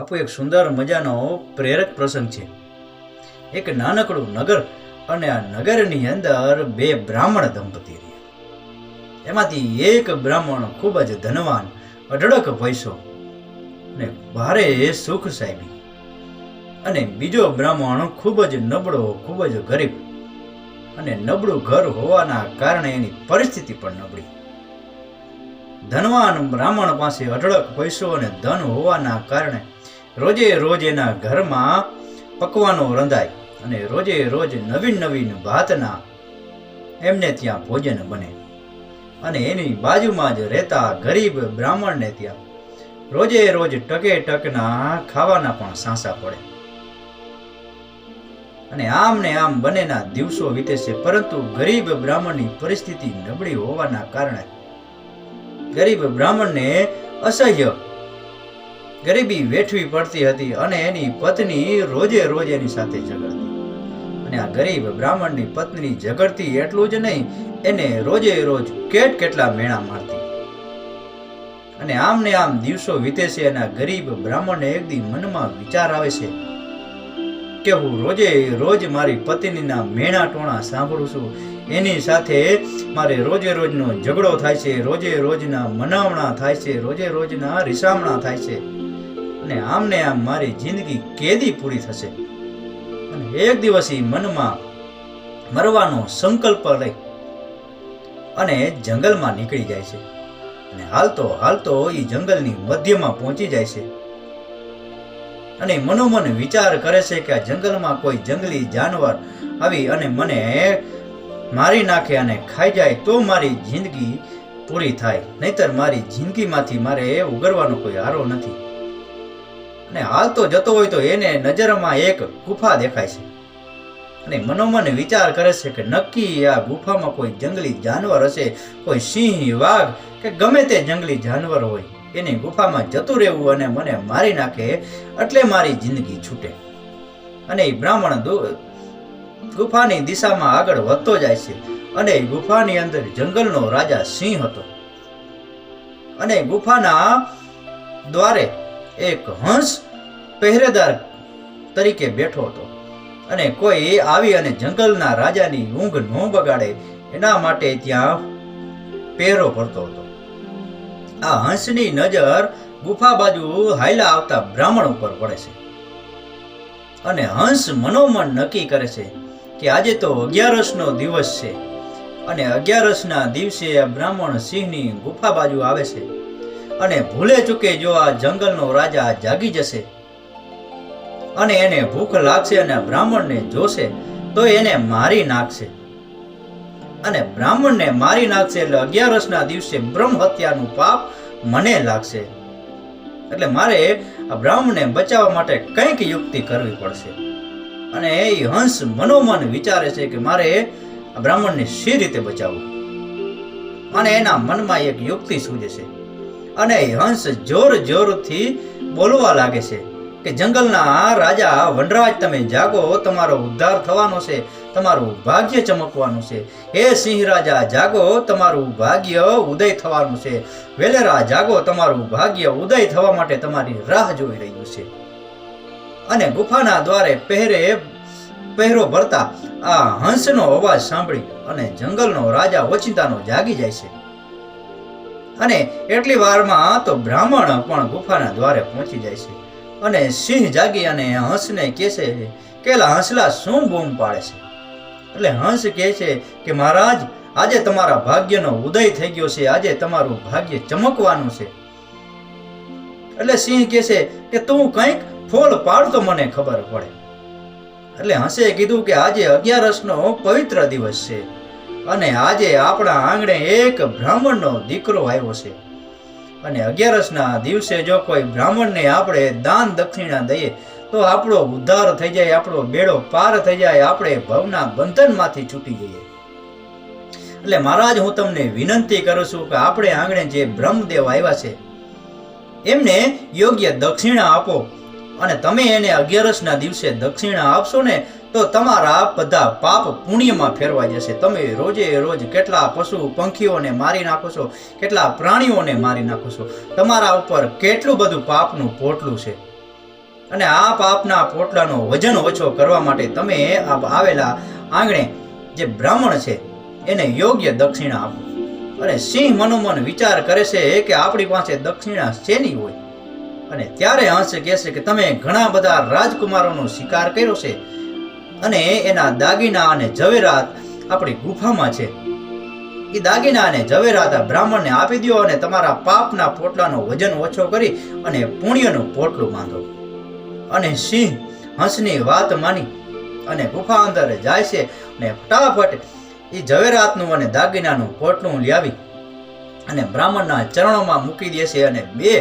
આપો એક સુંદર મજાનો પ્રેરક પ્રસંગ છે. એક નાનકડું નગર અને આ નગરની અંદર બે બ્રાહ્મણ દંપતી રહ્યા. એમાંથી એક બ્રાહ્મણ ખૂબ જ ધનવાન, અઢળક પૈસો અને ભારે સુખ સાહેબી અને બીજો બ્રાહ્મણ ખૂબ જ નબળો, ખૂબ જ ગરીબ અને નબળું ઘર હોવાના કારણે એની પરિસ્થિતિ પણ નબળી. ધનવાન બ્રાહ્મણ પાસે અઢળક પૈસો અને ધન હોવાના કારણે રોજે રોજ એના ઘરમાં પકવાનો રંધાય અને રોજે રોજ નવીન નવીન ભાતના એમને ત્યાં ભોજન બને. અને એની બાજુમાં જ રહેતા ગરીબ બ્રાહ્મણને ત્યાં રોજે રોજ ટકે ટકના ખાવાના પણ સાંસા પડે. અને આમ ને આમ બંનેના દિવસો વીતે છે, પરંતુ ગરીબ બ્રાહ્મણની પરિસ્થિતિ નબળી હોવાના કારણે ગરીબ બ્રાહ્મણને અસહ્ય ગરીબી વેઠવી પડતી હતી અને એની પત્ની રોજે રોજ એની સાથે ઝઘડતી. અને આ ગરીબ બ્રાહ્મણની પત્ની ઝઘડતી એટલું જ નહીં, એને રોજે રોજ કેટ કેટલા મેણા મારતી. અને આમ ને આમ દિવસો વીતે છે અને આ ગરીબ બ્રાહ્મણને એક દી મનમાં વિચાર આવે છે કે હું રોજે રોજ મારી પત્નીના મેણા ટોણા સાંભળું છું. એની સાથે મારે રોજે રોજનો ઝઘડો થાય છે, રોજે રોજના મનાવણા થાય છે, રોજે રોજના રિસામણા થાય છે. આમ ને આમ મારી જિંદગી કેદી પૂરી થશે. અને એક દિવસ એ મનમાં મરવાનો સંકલ્પ લઈ અને જંગલમાં નીકળી જાય છે. અને હાલતો હાલતો એ જંગલની મધ્યમાં પહોંચી જાય છે. અને મનોમન વિચાર કરે છે કે આ જંગલમાં કોઈ જંગલી જાનવર આવી અને મને મારી નાખે અને ખાઈ જાય તો મારી જિંદગી પૂરી થાય. નહીતર મારી જિંદગીમાંથી મારે ઉગરવાનો કોઈ આરો નથી. અને હાલતો જતો હોય તો એને નજરમાં એક ગુફા દેખાય છે. અને મનોમન વિચાર કરે છે કે નક્કી આ ગુફામાં કોઈ જંગલી જાનવર હશે, કોઈ સિંહ, વાઘ કે ગમે તે જંગલી જાનવર હોય. એની ગુફામાં જતું રહેવું અને મને મારી નાખે એટલે મારી જિંદગી છૂટે. અને એ બ્રાહ્મણ ગુફાની દિશામાં આગળ વધતો જાય છે. અને ગુફાની અંદર જંગલનો રાજા સિંહ હતો. અને ગુફાના દ્વારે એક હંસ પહેરેદાર તરીકે બેઠો હતો. અને કોઈ આવી અને જંગલના રાજાની ઊંઘ ન બગાડે, એના માટે ત્યાં પહેરો ભરતો હતો. આ હંસની નજર ગુફા બાજુ હાયલા આવતા બ્રાહ્મણ ઉપર પડે છે. અને હંસ મનોમન નક્કી કરે છે કે આજે તો અગિયારસનો દિવસ છે. અને અગિયારસના દિવસે આ બ્રાહ્મણ સિંહની ગુફા બાજુ આવે છે. અને ભૂલે ચૂકે જો આ જંગલનો રાજા જાગી જશે અને એને ભૂખ લાગશે અને બ્રાહ્મણને જોશે, તો એને મારી નાખશે. અને બ્રાહ્મણને મારી નાખશે એટલે અગિયારસના દિવસે બ્રહ્મ હત્યાનું પાપ મને લાગશે. એટલે મારે આ બ્રાહ્મણને બચાવવા માટે કંઈક યુક્તિ કરવી પડશે. અને એ હંસ મનોમન વિચારે છે કે મારે આ બ્રાહ્મણને શી રીતે બચાવવું? અને એના મનમાં એક યુક્તિ સૂજે છે. અને હંસ જોર જોરથી બોલવા લાગે છે કે જંગલના રાજા, વનરાજ, તમે જાગો, તમારો ઉદ્ધાર થવાનો છે, તમારું ભાગ્ય ચમકવાનું છે. હે સિંહ રાજા, જાગો, તમારું ભાગ્ય ઉદય થવાનું છે. વેલેરા, જાગો, તમારું ભાગ્ય ઉદય થવા માટે તમારી રાહ જોઈ રહ્યું છે. અને ગુફાના દ્વારે પહેરે, પહેરો ભરતા આ હંસનો અવાજ સાંભળી અને જંગલનો રાજા ઓચિંતાનો જાગી જાય છે. અને એટલી વારમાં તો બ્રાહ્મણ પણ ગુફાના દ્વારે પહોંચી જાય છે. અને સિંહ જાગી અને હંસને કહે છે કેલા હંસલા, શું બૂમ પાડે છે? એટલે હંસ કહે છે કે, મહારાજ, આજે તમારા ભાગ્યનો ઉદય થઈ ગયો છે. આજે તમારું ભાગ્ય ચમકવાનું છે. એટલે સિંહ કહે છે કે, તું કંઈક ફોલ પાડ તો મને ખબર પડે. એટલે હંસે કીધું કે, આજે અગિયારસનો પવિત્ર દિવસ છે. અને આજે આપણા આંગણે એક બ્રાહ્મણનો દીકરો આવ્યો છે. અને અગિયારસના દિવસે જો કોઈ બ્રાહ્મણને આપણે દાન દક્ષિણા દઈએ, તો આપણો ઉદ્ધાર થઈ જાય, આપણો બેડો પાર થઈ જાય, આપણે ભવના બંધનમાંથી છૂટી જઈએ. એટલે મહારાજ, હું તમને વિનંતી કરું છું કે આપણે આંગણે જે બ્રહ્મદેવ આવ્યા છે, એમને યોગ્ય દક્ષિણા આપો. અને તમે એને અગિયારસના દિવસે દક્ષિણા આપશો ને તો તમારા બધા પાપ પુણ્યમાં ફેરવાઈ જશે. તમે રોજે રોજ કેટલા પશુ પંખીઓને મારી નાખો છો, કેટલા પ્રાણીઓને મારી નાખો છો? તમારા ઉપર કેટલું બધું પાપનું પોટલું છે? અને આ પાપના પોટલાનો વજન ઓછો કરવા માટે તમે આવેલા આંગણે જે બ્રાહ્મણ છે, એને યોગ્ય દક્ષિણા આપો. અને સિંહ મનોમન વિચાર કરે છે કે આપણી પાસે દક્ષિણા શેની હોય? અને ત્યારે હંસ કહેશે કે તમે ઘણા બધા રાજકુમારોનો શિકાર કર્યો છે. અને એના દાગીના અને ઝવેરાત આપણી ગુફામાં છે. એ દાગીના અને ઝવેરાત આ બ્રાહ્મણને આપી દો અને તમારા પાપના પોટલાનો વજન ઓછો કરી અને પુણ્યનું પોટલું બાંધો. અને સિંહ હંસની વાત માની અને ગુફા અંદર જાય છે અને ફટાફટ એ ઝવેરાતનું અને દાગીનાનું પોટલું લાવી અને બ્રાહ્મણના ચરણોમાં મૂકી દે છે અને બે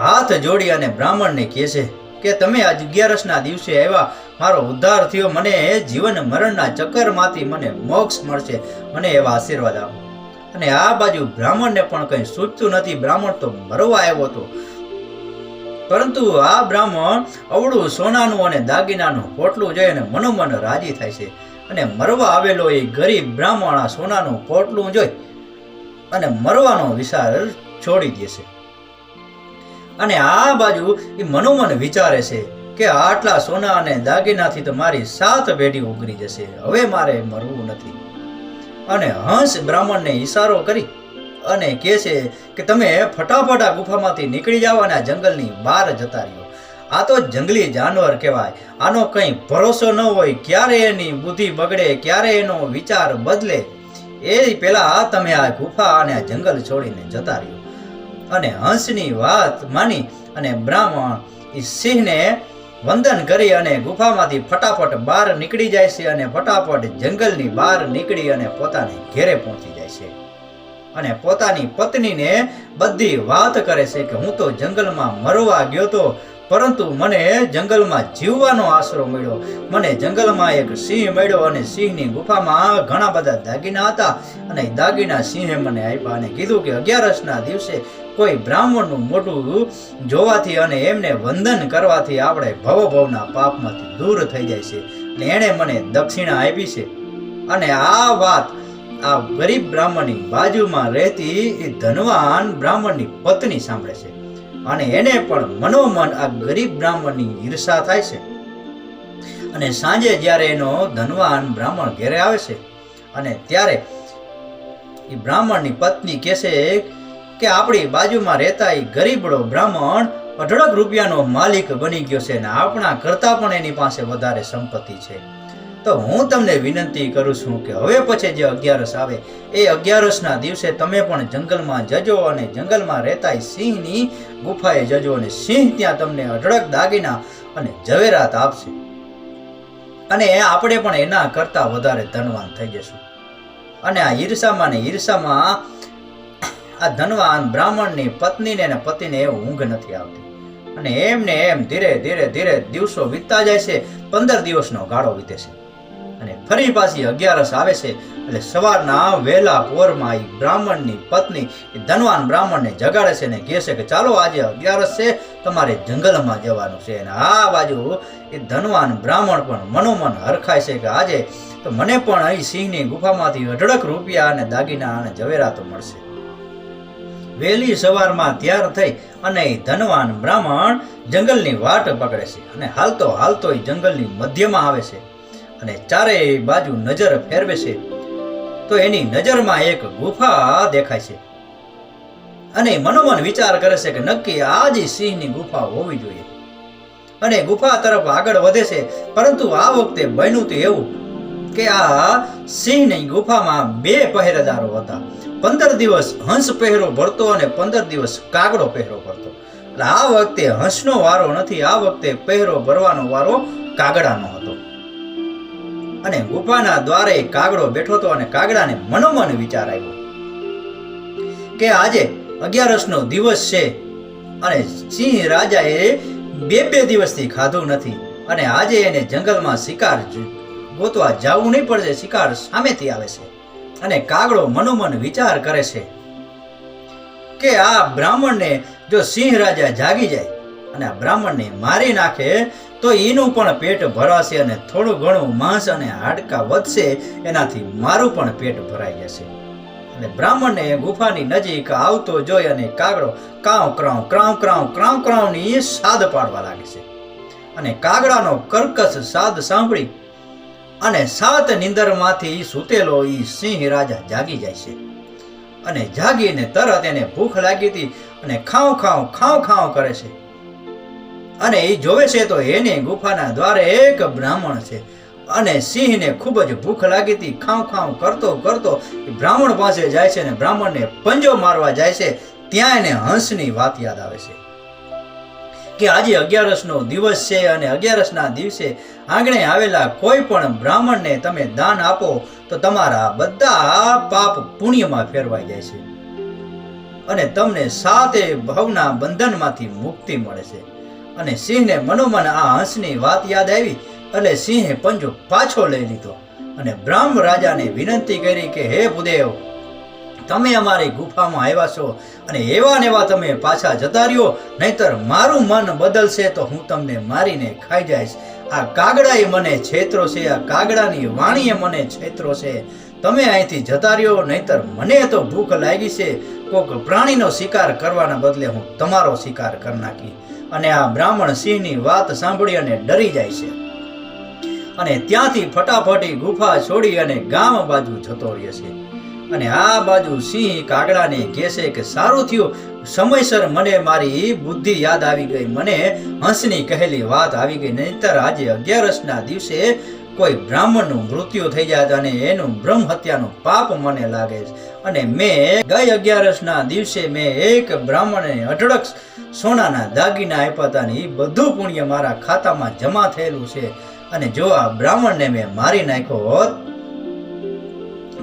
હાથ જોડી અને બ્રાહ્મણને કહે છે કે તમે આજ અગિયારસના દિવસે આવ્યા. મારો ઉદ્ધાર થયો. મને જીવન મરણના ચક્કરમાંથી મને મોક્ષ મળશે. મને એવા આશીર્વાદ આપો. અને આ બાજુ બ્રાહ્મણને પણ કંઈ સૂચતું નથી. બ્રાહ્મણ તો મરવા આવ્યો હતો. પરંતુ આ બ્રાહ્મણ અવળું સોનાનું અને દાગીનાનું પોટલું જોઈ અને મનોમન રાજી થાય છે. અને મરવા આવેલો એ ગરીબ બ્રાહ્મણ આ સોનાનું પોટલું જોઈ અને મરવાનો વિચાર છોડી દેશે અને આ બાજુ એ મનોમન વિચારે છે કે આટલા સોના અને દાગીનાથી તો મારી સાત પેઢી ઉગરી જશે. હવે મારે મરવું નથી. અને હંસ બ્રાહ્મણને ઈશારો કરી અને કહે છે કે તમે ફટાફટ આ ગુફામાંથી નીકળી જાઓ અને આ જંગલની બહાર જતા રહ્યો. આ તો જંગલી જાનવર કહેવાય. આનો કંઈ ભરોસો ન હોય, ક્યારે એની બુદ્ધિ બગડે, ક્યારે એનો વિચાર બદલે. એ પહેલાં તમે આ ગુફા અને આ જંગલ છોડીને જતા રહ્યો. અને હંસની વાત માની અને બ્રાહ્મણ એ સિંહને વંદન કરી અને ગુફામાંથી ફટાફટ બહાર નીકળી જાય છે અને ફટાફટ જંગલની બહાર નીકળી અને પોતાને ઘેરે પહોંચી જાય છે. અને પોતાની પત્નીને બધી વાત કરે છે કે હું તો જંગલમાં મરવા ગયો તો, પરંતુ મને જંગલમાં જીવવાનો આશરો મળ્યો. મને જંગલમાં એક સિંહ મળ્યો અને સિંહની ગુફામાં ઘણા બધા દાગીના હતા. અને દાગીના સિંહે મને આપ્યા અને કીધું કે અગિયારસના દિવસે કોઈ બ્રાહ્મણનું મોઢું જોવાથી અને એમને વંદન કરવાથી આપણે ભવભવના પાપમાંથી દૂર થઈ જાય છે. અને એણે મને દક્ષિણા આપી છે. અને આ વાત આ ગરીબ બ્રાહ્મણની બાજુમાં રહેતી એ ધનવાન બ્રાહ્મણની પત્ની સાંભળે છે. અને એને પણ મનોમન આ ગરીબ બ્રાહ્મણની ઈર્ષા થાય છે. અને સાંજે જ્યારે એનો ધનવાન બ્રાહ્મણ ઘેરે આવે છે, અને ત્યારે એ બ્રાહ્મણની પત્ની કહે છે કે આપણી બાજુમાં રહેતા એ ગરીબડો બ્રાહ્મણ અઢળક રૂપિયાનો માલિક બની ગયો છે અને આપણા કરતાં પણ એની પાસે વધારે સંપત્તિ છે. તો હું તમને વિનંતી કરું છું કે હવે પછી જે અગિયારસ આવે, એ અગિયારસના દિવસે તમે પણ જંગલમાં જજો અને જંગલમાં રહેતા સિંહની ગુફાએ જજો અને સિંહ ત્યાં તમને અઢળક દાગીના અને ઝવેરાત આપશે. અને આપણે પણ એના કરતાં વધારે ધનવાન થઈ જશું. અને આ ઈર્ષામાં ને ઈર્ષામાં આ ધનવાન બ્રાહ્મણની પત્નીને અને પતિને ઊંઘ નથી આવતી. અને એમને એમ ધીરે ધીરે ધીરે દિવસો વીતતા જાય છે, પંદર દિવસનો ગાળો વીતે છે. અને ફરી પાછી અગિયારસ આવે છે, એટલે સવારના વહેલા પોરમાં એ બ્રાહ્મણની પત્ની એ ધનવાન બ્રાહ્મણને જગાડે છે અને કહે છે કે ચાલો આજે અગિયારસ છે, તમારે જંગલમાં જવાનું છે. અને આ બાજુ એ ધનવાન બ્રાહ્મણ પણ મનોમન હરખાય છે કે આજે તો મને પણ અહીં સિંહની ગુફામાંથી અઢળક રૂપિયા અને દાગીના અને ઝવેરાતો મળશે. વહેલી સવારમાં તૈયાર થઈ અને ધનવાન બ્રાહ્મણ જંગલની વાટ પકડે છે અને હાલતો હાલતો જંગલની મધ્યમાં આવે છે અને ચારેય બાજુ નજર ફેરવે છે. તો એની નજરમાં એક ગુફા દેખાય છે અને મનોમન વિચાર કરે છે કે નક્કી આ જ સિંહની ગુફા હોવી જોઈએ. અને ગુફા તરફ આગળ વધે છે, પરંતુ આ વખતે બન્યું તો એવું કે આ સિંહની ગુફામાં બે પહેરેદારો હતા. પંદર દિવસ હંસ પહેરો ભરતો અને પંદર દિવસ કાગડો પહેરો ભરતો. એટલે આ વખતે હંસનો વારો નથી, આ વખતે પહેરો ભરવાનો વારો કાગડાનો હતો. અને ગુફાના દ્વારે કાગડો બેઠો હતો અને કાગડાને મનોમન વિચાર આવ્યો કે આજે અગિયારસનો દિવસ છે અને સિંહ રાજાએ બે બે દિવસથી ખાધું નથી અને આજે એને જંગલમાં શિકાર ગોતવા જવું નહીં પડશે શિકાર સામેથી આવે છે. અને કાગડો મનોમન વિચાર કરે છે કે આ બ્રાહ્મણને જો સિંહ રાજા જાગી જાય અને આ બ્રાહ્મણને મારી નાખે, તો એનું પણ પેટ ભરાશે અને થોડું ઘણું માંસ અને હાડકા વધશે, એનાથી મારું પણ પેટ ભરાઈ જશે. અને બ્રાહ્મણને ગુફાની નજીક આવતો જોઈ અને કાગડો કાંવ ક્રાઉ ક્રાઉ ક્રાઉ ક્રાઉ, ક્રાઉની સાદ પાડવા લાગે છે. અને કાગડાનો કર્કશ સાદ સાંભળી અને સાત નિંદરમાંથી સૂતેલો એ સિંહ રાજા જાગી જાય છે. અને જાગીને તરત એને ભૂખ લાગી હતી અને ખાવ ખાવ ખાવ ખાવ કરે છે. અને એ જોવે છે તો એને ગુફાના દ્વારે એક બ્રાહ્મણ છે. અને સિંહને ખૂબ જ ભૂખ લાગી હતી ખાવ ખાવ કરતો કરતો બ્રાહ્મણ પાસે જાય છે અને બ્રાહ્મણને પંજો મારવા જાય છે. ત્યાં એને હંસની વાત યાદ આવે છે. કે આજે અગિયારસનો દિવસ છે અને અગિયારસના દિવસે આંગણે આવેલા કોઈ પણ બ્રાહ્મણને તમે દાન આપો, તો તમારા બધા પાપ પુણ્યમાં ફેરવાઈ જાય છે. અને તમને સાતે ભવના બંધનમાંથી મુક્તિ મળે છે. અને સિંહને મનોમન આ હંસની વાત યાદ આવી, એટલે સિંહે પંજો પાછો લઈ લીધો. અને બ્રહ્મ રાજાને વિનંતી કરી કે, હે ભૂદેવ તમે અમારી ગુફામાં આવ્યા છો અને એવા ને એવા તમે પાછા જતા રહ્યો, નહીતર મારું મન બદલશે તો હું તમને મારીને ખાઈ જઈશ. આ કાગડાએ મને છેતરો છે, આ કાગડાની વાણીએ મને છેતરો છે. તમે અહીંથી જતા રહ્યો, નહીતર મને તો ભૂખ લાગી છે. કોક પ્રાણીનો શિકાર કરવાના બદલે હું તમારો શિકાર કરી નાખી. અને આ બ્રાહ્મણ સિંહની વાત સાંભળી અને ડરી જાય છે. અને ત્યાંથી ફટાફટી ગુફા છોડી અને ગામ બાજુ જતો રહે છે. અને આ બાજુ સિંહ કાગડાને કહેશે કે સારું થયું. સમયસર મને મારી બુદ્ધિ યાદ આવી ગઈ. મને હંસની કહેલી વાત આવી ગઈ. નહીતર આજે અગિયારસના દિવસે કોઈ બ્રાહ્મણનું મૃત્યુ થઈ જાય અને એનું બ્રહ્મ હત્યાનું પાપ મને લાગે છે. અને મેં ગઈ અગિયારસના દિવસે મેં એક બ્રાહ્મણને અઢળક સોનાના દાગીના આપ્યા હતા ને એ બધું પુણ્ય મારા ખાતામાં જમા થયેલું છે. અને જો આ બ્રાહ્મણને મેં મારી નાખ્યો હોત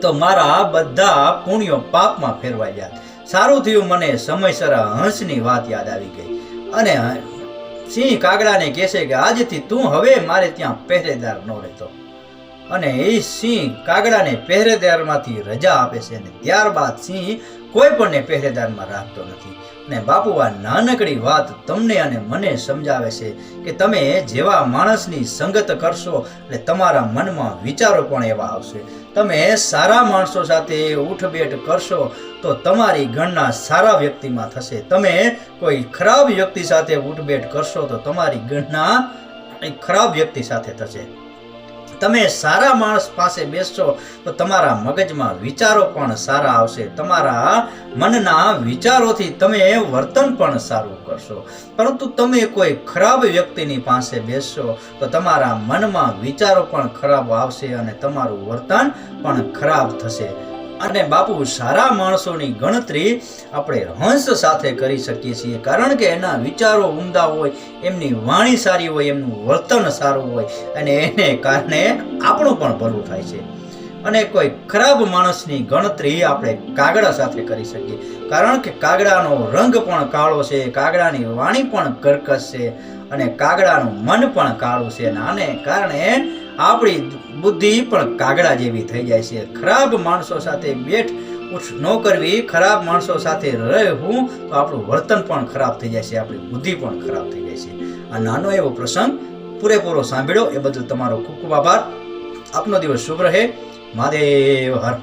તો મારા બધા પુણ્યો પાપમાં ફેરવાઈ ગયા. સારું થયું મને સમયસર હંસની વાત યાદ આવી ગઈ. અને સિંહ કાગડાને કહેશે કે આજથી તું હવે મારે ત્યાં પહેરેદાર ન રહેતો. અને એ સિંહ કાગડાને પહેરેદારમાંથી રજા આપે છે અને ત્યારબાદ સિંહ કોઈ પણને પહેરેદારમાં રાખતો નથી. ને બાપુ, આ નાનકડી વાત તમને અને મને સમજાવે છે કે તમે જેવા માણસની સંગત કરશો એટલે તમારા મનમાં વિચારો પણ એવા આવશે. તમે સારા માણસો સાથે ઉઠબેઠ કરશો તો તમારી ગણના સારા વ્યક્તિમાં થશે. તમે કોઈ ખરાબ વ્યક્તિ સાથે ઉઠબેઠ કરશો તો તમારી ગણના ખરાબ વ્યક્તિ સાથે થશે. તમે સારા માણસ પાસે બેસશો, તો તમારા મગજમાં વિચારો પણ સારા આવશે. તમારા મનના વિચારોથી તમે વર્તન પણ સારું કરશો. પરંતુ તમે કોઈ ખરાબ વ્યક્તિની પાસે બેસશો, તો તમારા મનમાં વિચારો પણ ખરાબ આવશે અને તમારું વર્તન પણ ખરાબ થશે. અને બાપુ સારા માણસોની ગણતરી આપણે હંસ સાથે કરી શકીએ છીએ. કારણ કે એના વિચારો ઉમદા હોય, એમની વાણી સારી હોય, એમનું વર્તન સારું હોય, અને એને કારણે આપણું પણ ભલું થાય છે. અને કોઈ ખરાબ માણસની ગણતરી આપણે કાગડા સાથે કરી શકીએ. કારણ કે કાગડાનો રંગ પણ કાળો છે, કાગડાની વાણી પણ કર્કશ છે, અને કાગડાનું મન પણ કાળું છે. અને આને કારણે આપણી બુદ્ધિ પણ કાગડા જેવી થઈ જાય છે. ખરાબ માણસો સાથે બેઠ ઉઠ ન કરવી, ખરાબ માણસો સાથે રહેવું તો આપણું વર્તન પણ ખરાબ થઈ જાય છે, આપણી બુદ્ધિ પણ ખરાબ થઈ જાય છે. આ નાનો એવો પ્રસંગ પૂરેપૂરો સાંભળ્યો. એ બદલ તમારો ખૂબ ખૂબ આભાર. આપનો દિવસ શુભ રહે. મહાદેવ, હર